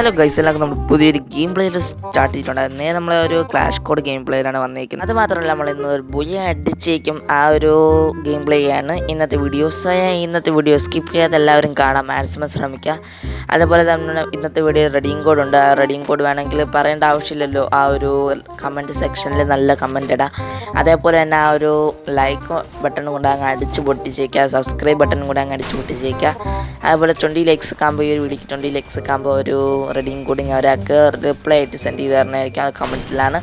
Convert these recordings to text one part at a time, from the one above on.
Hello guys എല്ലാവർക്കും നമ്മൾ പുതിയൊരു ഗെയിം പ്ലേയിൽ സ്റ്റാർട്ട് ചെയ്തിട്ടുണ്ട്. നേരെ നമ്മൾ ഒരു ക്ലാഷ് കോഡ് ഗെയിം പ്ലേയിലാണ് വന്നിരിക്കുന്നത് അത് മാത്രമല്ല നമ്മൾ ഇന്ന് ഒരു ബുയ അടിച്ചേക്കും ആ ഒരു ഗെയിം പ്ലേ ആണ് ഇന്നത്തെ വീഡിയോസ് ഇന്നത്തെ വീഡിയോ സ്കിപ്പ് ചെയ്യാതെ എല്ലാവരും കാണാൻ മാക്സിമം ശ്രമിക്കുക. അതേപോലെ തന്നെ ഇന്നത്തെ വീഡിയോ റെഡിയും കോഡ് ഉണ്ട്. ആ റെഡിയും കോഡ് വേണമെങ്കിൽ പറയേണ്ട ആവശ്യമില്ലല്ലോ. ആ ഒരു കമന്റ് സെക്ഷനിൽ നല്ല കമന്റ് ഇടാം. അതേപോലെ തന്നെ ആ ഒരു ലൈക്ക് ബട്ടൺ കൊണ്ട് അങ്ങ് അടിച്ച് പൊട്ടിച്ചേക്കുക. സബ്സ്ക്രൈബ് ബട്ടൺ കൂടെ അങ്ങ് അടിച്ച് പൊട്ടിച്ചേക്കുക. അതുപോലെ ട്വന്റി ലൈക്സ് ആകുമ്പോൾ ഈ ഒരു വീഡിയോക്ക് ട്വന്റി ലൈക്സ് ആകുമ്പോൾ ഒരു റെഡിയും കൂടിങ് ഒരാൾക്ക് റിപ്ലൈ ആയിട്ട് സെൻഡ് ചെയ്ത് തരണമായിരിക്കും അത് കമന്റിലാണ്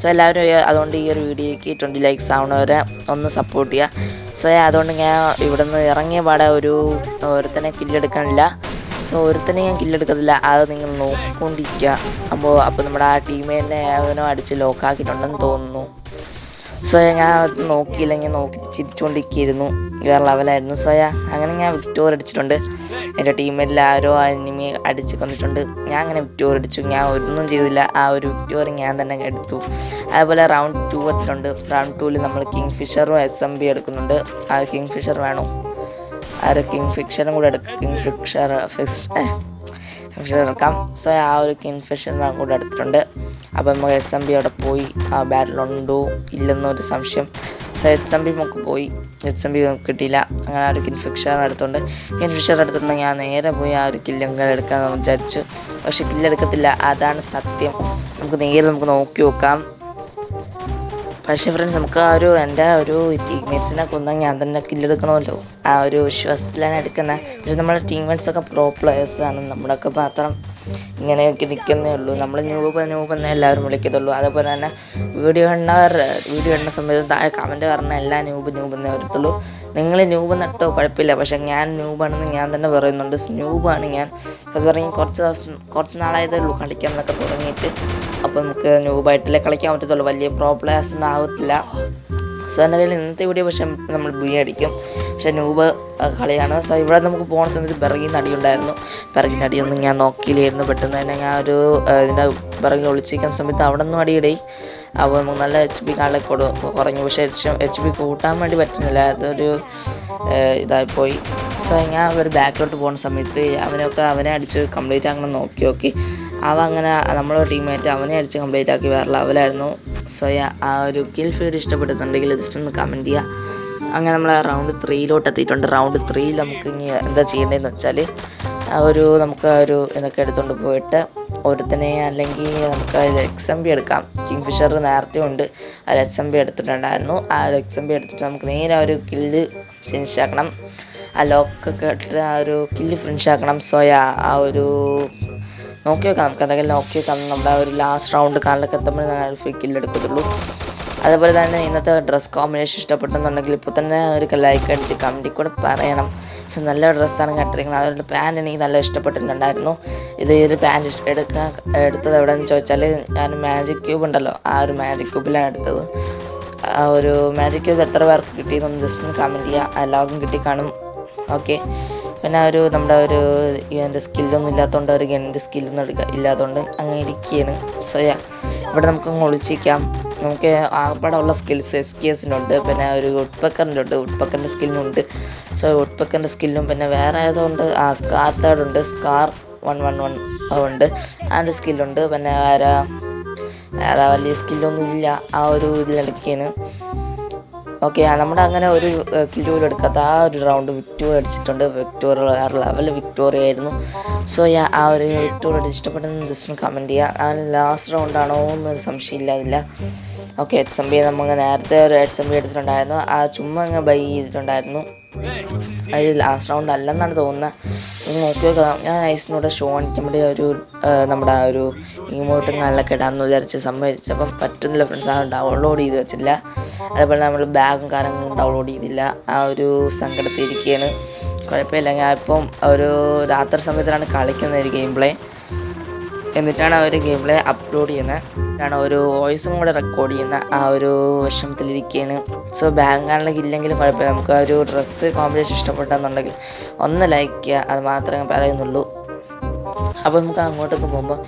സോ എല്ലാവരും അതുകൊണ്ട് ഈ ഒരു വീഡിയോയ്ക്ക് ട്വന്റി ലൈക്സ് ആവണവരെ ഒന്ന് സപ്പോർട്ട് ചെയ്യുക സോ അതുകൊണ്ട് ഞാൻ ഇവിടെ നിന്ന് ഇറങ്ങിയ പാടെ ഒരു ഒരുത്തനെ കില്ലെടുക്കാനില്ല സോ ഒരുത്തനെ ഞാൻ കില്ലെടുക്കത്തില്ല അത് നിങ്ങൾ നോക്കിക്കൊണ്ടിരിക്കുക. അപ്പോൾ അപ്പോൾ നമ്മുടെ ആ ടീമിനെ അവനോ അടിച്ച് ലോക്കാക്കിയിട്ടുണ്ടെന്ന് തോന്നുന്നു. സോ ഞാൻ നോക്കിയില്ലെങ്കിൽ നോക്കി ചിരിച്ചുകൊണ്ടിരിക്കുകയായിരുന്നു വേറെ ലെവലായിരുന്നു സോയാ അങ്ങനെ ഞാൻ വിക്ടോർ അടിച്ചിട്ടുണ്ട്. എന്റെ ടീമെല്ലാവരും ആരോ അനിമി അടിച്ച് കൊന്നിട്ടുണ്ട്. ഞാൻ അങ്ങനെ വിക്ടോർ അടിച്ചു. ഞാൻ ഒന്നും ചെയ്തില്ല. ആ ഒരു വിക്ടോർ ഞാൻ തന്നെ എടുത്തു. അതുപോലെ റൗണ്ട് ടു എത്തിയിട്ടുണ്ട്. റൗണ്ട് ടൂവിൽ നമ്മൾ കിങ് ഫിഷറും എസ് എം ബി എടുക്കുന്നുണ്ട്. ആ കിങ് ഫിഷർ വേണോ. ആ ഒരു കിങ് ഫിക്ഷറും കൂടെ എടുക്കും കിങ് ഫിക്ഷർ ഫിക്സ് ഫിഷർ എടുക്കാം. സോ ആ ഒരു കിങ് ഫിഷർ കൂടെ എടുത്തിട്ടുണ്ട്. അപ്പോൾ നമുക്ക് എസ് എം ബി അവിടെ പോയി. ആ ബാറ്റിലുണ്ടോ ഇല്ലെന്നൊരു സംശയം. സോ എച്ച് എം ബി നമുക്ക് പോയി. എച്ച് എം ബി കിട്ടിയില്ല. അങ്ങനെ ആ ഒരു കിൻഫിക്ഷറിന്റെ അടുത്തുണ്ട് എടുത്തുകൊണ്ട് കിൻ ഫിഷർ എടുത്തിട്ടുണ്ട് ഞാൻ നേരെ പോയി ആ ഒരു കില്ലങ്ങൾ എടുക്കാമെന്ന് വിചാരിച്ചു. പക്ഷെ കില്ലെടുക്കത്തില്ല അതാണ് സത്യം. നമുക്ക് നേരെ നമുക്ക് നോക്കി നോക്കാം. പക്ഷേ ഫ്രണ്ട്സ് നമുക്ക് ആ ഒരു എന്റെ ഒരു ടീംമേറ്റ്സിനെ കൊന്നാൽ ഞാൻ തന്നെ കില്ലെടുക്കണമല്ലോ ആ ഒരു വിശ്വാസത്തിലാണ് എടുക്കുന്നത്. പക്ഷെ നമ്മുടെ ടീംമേറ്റ്സൊക്കെ പ്രോ പ്ലെയേഴ്സാണ് നമ്മളൊക്കെ മാത്രം ഇങ്ങനെയൊക്കെ നിൽക്കുന്നേ ഉള്ളൂ. നമ്മൾ ന്യൂബ് ന്യൂബ് എന്നേ എല്ലാവരും വിളിക്കത്തുള്ളൂ. അതേപോലെ തന്നെ വീഡിയോ കണ്ടവർ വീഡിയോ കണ്ട സമയത്ത് താഴെ കമന്റ് പറഞ്ഞ എല്ലാ ന്യൂബ് ന്യൂബ് എന്നേ വരത്തുള്ളൂ. നിങ്ങൾ ന്യൂബ് നട്ടോ? കുഴപ്പമില്ല. പക്ഷെ ഞാൻ ന്യൂബാണെന്ന് ഞാൻ തന്നെ പറയുന്നുണ്ട്. ന്യൂബാണ് ഞാൻ. അത് പറഞ്ഞാൽ കുറച്ച് ദിവസം കുറച്ച് നാളായതേ ഉള്ളൂ കളിക്കാൻ എന്നൊക്കെ തുടങ്ങിയിട്ട്. അപ്പോൾ നമുക്ക് ന്യൂബായിട്ടല്ലേ കളിക്കാൻ പറ്റത്തുള്ളൂ. വലിയ പ്രോ പ്ലേയേഴ്സ് ഒന്നും ആവത്തില്ല. സോ എന്റെ കയ്യിൽ ഇന്നത്തെ വീഡിയോ പക്ഷെ നമ്മൾ ബി അടിക്കും. പക്ഷെ നൂബ് കളിയാണ്. സോ ഇവിടെ നമുക്ക് പോകുന്ന സമയത്ത് പിറകിന്ന് അടിയുണ്ടായിരുന്നു പിറകിന്റെ അടിയൊന്നും ഞാൻ നോക്കിയില്ലായിരുന്നു. പെട്ടെന്ന് തന്നെ ഞാൻ ഒരു ഇതിന്റെ പിറകിൽ ഒളിച്ചിരിക്കുന്ന സമയത്ത് അവിടെ നിന്നും അടിയിടയി അപ്പോൾ നമുക്ക് നല്ല എച്ച് പി കാളിൽ കൊടു കുറഞ്ഞു. പക്ഷേ എച്ച് എച്ച് പി കൂട്ടാൻ വേണ്ടി പറ്റുന്നില്ല. അതൊരു ഇതായിപ്പോയി സോ ഞാൻ അവർ ബാക്കിലോട്ട് പോകുന്ന സമയത്ത് അവനൊക്കെ അവനെ അടിച്ച് കംപ്ലീറ്റ് അങ്ങനെ നോക്കി നോക്കി. അവ അങ്ങനെ നമ്മളെ ടീമായിട്ട് അവനെ അടിച്ച് കംപ്ലീറ്റ് ആക്കി വേറെ ലെവലായിരുന്നു സോ ആ ഒരു കിൽ ഫീഡ് ഇഷ്ടപ്പെടുന്നുണ്ടെങ്കിൽ ജസ്റ്റ് ഒന്ന് കമന്റ് ചെയ്യുക അങ്ങനെ നമ്മൾ റൗണ്ട് ത്രീയിലോട്ട് എത്തിയിട്ടുണ്ട്. റൗണ്ട് ത്രീയിൽ നമുക്ക് ഇനി എന്താ ചെയ്യേണ്ടതെന്ന് വെച്ചാൽ ഒരു നമുക്ക് ആ ഒരു ഇതൊക്കെ എടുത്തുകൊണ്ട് പോയിട്ട് ഒരുത്തനെ അല്ലെങ്കിൽ നമുക്ക് എക്സ് എം ബി എടുക്കാം. കിങ് ഫിഷർ നേരത്തെ ഉണ്ട്. ആ എക്സ് എം ബി എടുത്തിട്ടുണ്ടായിരുന്നു. ആ എക്സ് എം ബി എടുത്തിട്ട് നമുക്ക് നേരെ ആ ഒരു കില്ല് ഫിനിഷ് ആക്കണം. ആ ലോക്കൊക്കെ ഇട്ടിട്ട് ആ ഒരു കില്ല് ഫിനിഷ് ആക്കണം. സോ ആ ഒരു നോക്കി വെക്കാം. നമുക്ക് എന്തെങ്കിലും നോക്കി വെക്കാം. നമ്മുടെ ആ ഒരു ലാസ്റ്റ് റൗണ്ട് കാലിലൊക്കെ എത്തുമ്പോൾ കില്ല് എടുക്കത്തുള്ളൂ. അതേപോലെ തന്നെ ഇന്നത്തെ ഡ്രസ് കോമ്പിനേഷൻ ഇഷ്ടപ്പെട്ടെന്നുണ്ടെങ്കിൽ ഇപ്പോൾ തന്നെ ഒരു ലൈക്ക് അടിച്ച് കമന്റിൽ കൂടെ പറയണം. സോ നല്ല ഡ്രസ്സാണ് കണ്ടിരിക്കുന്നത് അതുകൊണ്ട് പാന്റ് എനിക്ക് നല്ല ഇഷ്ടപ്പെട്ടിട്ടുണ്ടായിരുന്നു. ഇത് ഈ ഒരു പാന്റ് എടുക്കാൻ എടുത്തത് എവിടെയെന്ന് ചോദിച്ചാൽ ഞാൻ മാജിക് ക്യൂബ് ഉണ്ടല്ലോ ആ ഒരു മാജിക് ക്യൂബിലാണ് എടുത്തത്. ആ ഒരു മാജിക് ക്യൂബ് എത്ര പേർക്ക് കിട്ടിയെന്നൊന്ന് ജസ്റ്റ് ഒന്ന് കമന്റ് ചെയ്യുക എല്ലാവർക്കും കിട്ടി കാണും. ഓക്കെ പിന്നെ ഒരു നമ്മുടെ ഒരു എന്റെ സ്കില്ലൊന്നും ഇല്ലാത്തതുകൊണ്ട് ഒരു ഗണ്ണിന്റെ സ്കില്ലൊന്നും എടുക്കുക ഇല്ലാത്തതുകൊണ്ട് അങ്ങനെ ഇരിക്കുകയാണ് സോ ഇവിടെ നമുക്ക് ഒളിച്ചിരിക്കാം നമുക്ക് ആകപ്പാടുള്ള സ്കിൽസ് എസ് കെ എസിനുണ്ട് പിന്നെ ഒരു ഉഡ്പക്കറിന്റെ ഉണ്ട് ഉഡ്പക്കറിന്റെ സ്കില്ലുണ്ട് സോ ഉഡ്പക്കറിന്റെ സ്കില്ലും പിന്നെ വേറെ ഏതുകൊണ്ട് ആ സ്കാർ തേർഡ് ഉണ്ട് സ്കാർ വൺ വൺ വൺ ഉണ്ട്. ആ ഒരു സ്കില്ലുണ്ട്. പിന്നെ വേറെ വേറെ വലിയ സ്കില്ലൊന്നും ഇല്ല ആ ഒരു ഇതിലെടുക്കുകയാണ് ഓക്കെ നമ്മുടെ അങ്ങനെ ഒരു കിലൂർ എടുക്കാത്ത ആ ഒരു റൗണ്ട് വിക്ടോറിയ അടിച്ചിട്ടുണ്ട്. വിക്ടോറിയ വേറെ ലെവൽ വിക്ടോറിയ ആയിരുന്നു. സോ ആ ഒരു വിക്ടോറിയ അടിച്ചിഷ്ടപ്പെടുന്ന ജസ്റ്റ് ഒന്ന് കമന്റ് ചെയ്യുക ആ ലാസ്റ്റ് റൗണ്ടാണോ എന്നൊരു സംശയമില്ല അതില്ല ഓക്കെ എച്ച് എം ബി നമുക്ക് നേരത്തെ ഒരു എച്ച് എം ബി എടുത്തിട്ടുണ്ടായിരുന്നു. ആ ചുമ്മാ അങ്ങനെ ബൈ ചെയ്തിട്ടുണ്ടായിരുന്നു. അത് ലാസ്റ്റ് റൗണ്ട് അല്ലെന്നാണ് തോന്നുന്നത് നോക്കി നോക്കാം ഞാൻ ഐസിനോട് ഷോ കാണിക്കാൻ വേണ്ടി ഒരു നമ്മുടെ ആ ഒരു ഇമോട്ടും കാലിലൊക്കെ ഇടാമെന്ന് വിചാരിച്ച് സമ്മതിച്ചപ്പം പറ്റുന്നില്ല ഫ്രണ്ട്സ് ആ ഡൗൺലോഡ് ചെയ്ത് വെച്ചില്ല. അതേപോലെ നമ്മൾ ബാഗും കാര്യങ്ങളും ഡൗൺലോഡ് ചെയ്തില്ല. ആ ഒരു സങ്കടത്തിരിക്കുകയാണ് കുഴപ്പമില്ല. ഞാൻ ഇപ്പം ഒരു രാത്രി സമയത്തിലാണ് കളിക്കുന്ന ഒരു ഗെയിം പ്ലേ എന്നിട്ടാണ് അവർ ഗെയിം പ്ലേ അപ്ലോഡ് ചെയ്യുന്നത് ആണ് ഒരു വോയിസും കൂടെ റെക്കോർഡ് ചെയ്യുന്ന. ആ ഒരു വിഷമത്തിലിരിക്കുകയാണ് സോ ബാങ്കാണെങ്കിൽ ഇല്ലെങ്കിലും കുഴപ്പമില്ല. നമുക്ക് ആ ഒരു ഡ്രസ്സ് കോമ്പിനേഷൻ ഇഷ്ടപ്പെട്ടെന്നുണ്ടെങ്കിൽ ഒന്ന് ലൈക്ക് ചെയ്യുക. അത് മാത്രമേ പറയുന്നുള്ളൂ. അപ്പോൾ നമുക്ക് അങ്ങോട്ടൊക്കെ പോകുമ്പോൾ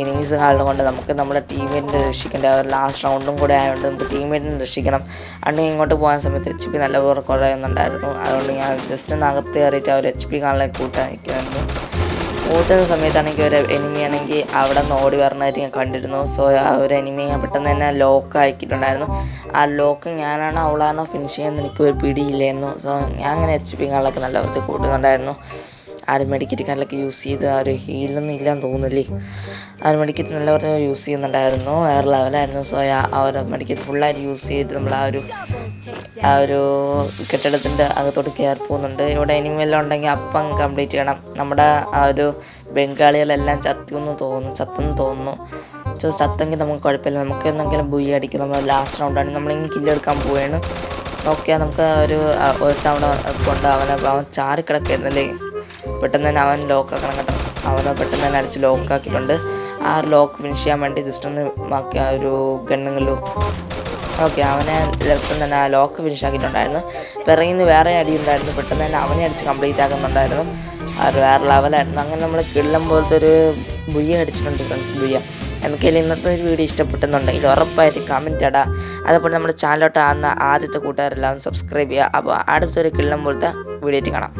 എനിമീസ് കാണുന്നത് കൊണ്ട് നമുക്ക് നമ്മുടെ ടീമിനെ രക്ഷിക്കേണ്ട ഒരു ലാസ്റ്റ് റൗണ്ടും കൂടെ ആയതുകൊണ്ട് നമുക്ക് ടീമേറ്റിനെ രക്ഷിക്കണം. അന്ന് ഇങ്ങോട്ട് പോകാൻ സമയത്ത് എച്ച് പി നല്ല പോലെ കുറയുന്നുണ്ടായിരുന്നു. അതുകൊണ്ട് ഞാൻ ജസ്റ്റ് ഒന്ന് അകത്ത് കയറിയിട്ട് അവർ എച്ച് പി കാണാൻ കൂട്ടാൻ നിൽക്കുന്നു ഓട്ടുന്ന സമയത്താണെങ്കിൽ ഒരു എനിമി ആണെങ്കിൽ അവിടെ നിന്ന് ഓടി വരണമായിട്ട് ഞാൻ കണ്ടിരുന്നു. സോ ആ ഒരു എനിമി ഞാൻ പെട്ടെന്ന് തന്നെ ലോക്ക് ആക്കിയിട്ടുണ്ടായിരുന്നു. ആ ലോക്ക് ഞാനാണോ അവളാണോ ഫിനിഷ് ചെയ്യാൻ എനിക്ക് ഒരു പിടിയില്ലായിരുന്നു. സോ ഞാൻ അങ്ങനെ എച്ച് പി കാണാനൊക്കെ നല്ല വൃത്തി കൂട്ടുന്നുണ്ടായിരുന്നു. ആരും മെഡിക്കറ്റ് കാർഡിലൊക്കെ യൂസ് ചെയ്ത് ആ ഒരു ഹീലൊന്നും ഇല്ലാന്ന് തോന്നുന്നില്ലേ? ആ ഒരു മെഡിക്കറ്റ് നല്ല പറഞ്ഞ യൂസ് ചെയ്യുന്നുണ്ടായിരുന്നു. വേറെ ലെവലായിരുന്നു സോ ആ ഒരു മെഡിക്കറ്റ് ഫുള്ളായിട്ട് യൂസ് ചെയ്ത് നമ്മൾ ആ ഒരു ആ ഒരു കെട്ടിടത്തിന്റെ അകത്തോട്ട് കയറി പോകുന്നുണ്ട്. ഇവിടെ വല്ലതും ഉണ്ടെങ്കിൽ അപ്പം കംപ്ലീറ്റ് ചെയ്യണം. നമ്മുടെ ആ ഒരു ബംഗാളികളെല്ലാം ചത്തിയെന്ന് തോന്നുന്നു ചത്തെന്ന് തോന്നുന്നു. സോ ചത്തെങ്കിൽ നമുക്ക് കുഴപ്പമില്ല. നമുക്ക് എന്തെങ്കിലും ബുയി അടിക്കും നമ്മൾ ലാസ്റ്റ് റൗണ്ടാണ് നമ്മളിങ്ങനെ കില്ലെടുക്കാൻ പോവുകയാണ് ഓക്കെ നമുക്ക് ഒരു ഒരു തവണ കൊണ്ട് അവനെ അവൻ ചാറി കിടക്കായിരുന്നല്ലേ പെട്ടെന്ന് തന്നെ അവൻ ലോക്ക് ആക്കണം കേട്ടോ. അവനെ പെട്ടെന്ന് തന്നെ അടിച്ച് ലോക്ക് ആക്കിയിട്ടുണ്ട്. ആ ലോക്ക് ഫിനിഷ് ചെയ്യാൻ വേണ്ടി ജസ്റ്റ് ഒന്ന് ഒരു ഗണ്ണുകളിൽ ഓക്കെ അവനെ ലെഫ്റ്റ് തന്നെ ആ ലോക്ക് ഫിനിഷ് ആക്കിയിട്ടുണ്ടായിരുന്നു. പിറകിൽ നിന്ന് വേറെ അടി ഉണ്ടായിരുന്നു. പെട്ടെന്ന് തന്നെ അവനെ അടിച്ച് കംപ്ലീറ്റ് ആക്കുന്നുണ്ടായിരുന്നു. ഒരു വേറെ ലെവലായിരുന്നു അങ്ങനെ നമ്മൾ കിള്ളം പോലത്തെ ഒരു ബുയ്യ അടിച്ചിട്ടുണ്ട് ഫ്രണ്ട്സ് ബുയ്യ. എനിക്കതിൽ ഇന്നത്തെ ഒരു വീഡിയോ ഇഷ്ടപ്പെട്ടെന്നുണ്ടെങ്കിൽ ഉറപ്പായിട്ട് കമന്റ് ഇടാ. അതേപോലെ നമ്മുടെ ചാനലോട്ട് ആകുന്ന ആദ്യത്തെ കൂട്ടുകാരെല്ലാം സബ്സ്ക്രൈബ് ചെയ്യുക. അപ്പോൾ അടുത്തൊരു കിള്ളം പോലത്തെ വീഡിയോ കാണാം.